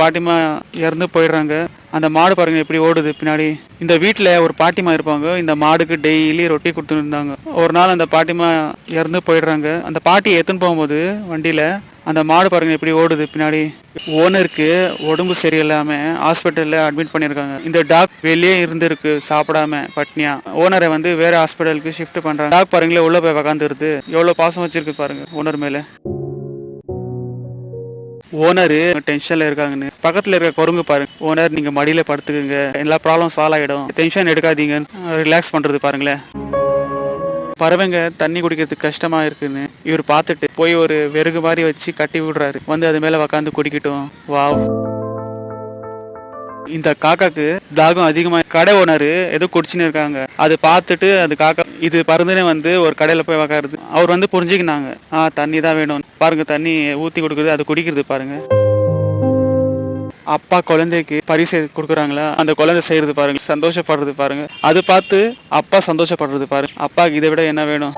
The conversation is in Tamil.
பாட்டிமா இறந்து போயிடுறாங்க. அந்த மாடு பாருங்க எப்படி ஓடுது பின்னாடி. இந்த வீட்டில் ஒரு பாட்டிமா இருப்பாங்க. இந்த மாடுக்கு டெய்லி ரொட்டி கொடுத்துருந்தாங்க. இருந்தாங்க ஒரு நாள் அந்த பாட்டிமா இறந்து போயிடுறாங்க. அந்த பாட்டியை எடுத்துன்னு போகும்போது வண்டியில் அந்த மாடு பாருங்க எப்படி ஓடுது பின்னாடி. ஓனருக்கு உடம்பு சரியில்லாமல் ஹாஸ்பிட்டலில் அட்மிட் பண்ணியிருக்காங்க. இந்த டாக் வெளியே இருந்திருக்கு சாப்பிடாம பட்னியா. ஓனரை வந்து வேற ஹாஸ்பிட்டலுக்கு ஷிஃப்ட் பண்ணுறாங்க டாக் பாருங்களே உள்ளே போய் உக்காந்துருது. எவ்வளோ பாசம் வச்சிருக்கு பாருங்க ஓனர் மேலே. ஓனரு டென்ஷன்ல இருக்காங்கன்னு. பக்கத்துல இருக்க குரங்கு பாருங்க. ஓனர் நீங்க மடியில படுத்துக்குங்க. எல்லா ப்ராப்ளம் சால்வ் ஆகிடும். டென்ஷன் எடுக்காதீங்க ரிலாக்ஸ் பண்றது பாருங்களேன். பறவைங்க தண்ணி குடிக்கிறதுக்கு கஷ்டமா இருக்குன்னு இவர் பார்த்துட்டு போய் ஒரு வெறுகு மாதிரி வச்சு கட்டி விடுறாரு. வந்து அது மேல உக்காந்து குடிக்கட்டும். வாவ் இந்த காக்காக்கு தாகம் அதிகமா கடை ஓனர் ஏதோ குடிச்சுன்னு இருக்காங்க. அது பார்த்துட்டு அது காக்கா இது பருந்துனே வந்து ஒரு கடையில போய் உக்காருது. அவர் வந்து புரிஞ்சுக்கினாங்க. ஆ தண்ணி தான் வேணும். பாருங்கள் தண்ணி ஊற்றி கொடுக்குறது அது குடிக்கிறது பாருங்கள் அப்பா குழந்தைக்கு பரிசு கொடுக்குறாங்களா? அந்த குழந்தை செய்கிறது பாருங்கள் சந்தோஷப்படுறது பாருங்கள் அது பார்த்து அப்பா சந்தோஷப்படுறது பாருங்கள் அப்பாவுக்கு இதை விட என்ன வேணும்?